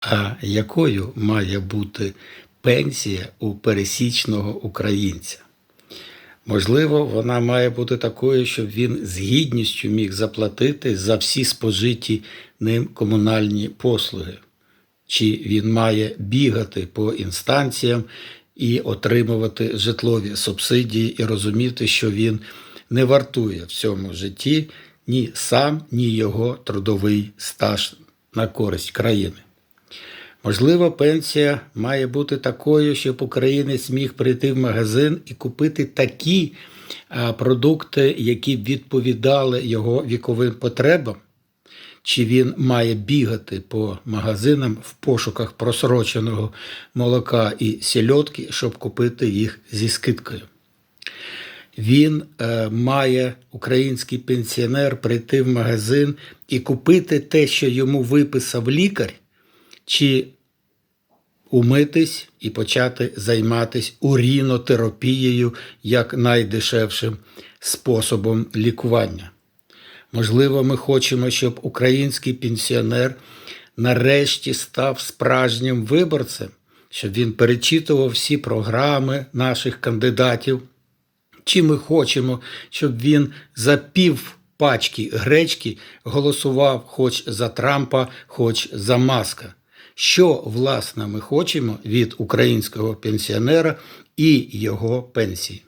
А якою має бути пенсія у пересічного українця? Можливо, вона має бути такою, щоб він з гідністю міг заплатити за всі спожиті ним комунальні послуги. Чи він має бігати по інстанціям і отримувати житлові субсидії і розуміти, що він не вартує в цьому житті ні сам, ні його трудовий стаж на користь країни. Можливо, пенсія має бути такою, щоб українець міг прийти в магазин і купити такі продукти, які відповідали його віковим потребам. Чи він має бігати по магазинам в пошуках просроченого молока і сільотки, щоб купити їх зі скидкою? Він е, має український пенсіонер прийти в магазин і купити те, що йому виписав лікар, чи умитись і почати займатися урінотерапією як найдешевшим способом лікування. Можливо, ми хочемо, щоб український пенсіонер нарешті став справжнім виборцем, щоб він перечитував всі програми наших кандидатів. Чи ми хочемо, щоб він за пів пачки гречки голосував хоч за Трампа, хоч за Маска? Що, власне, ми хочемо від українського пенсіонера і його пенсії?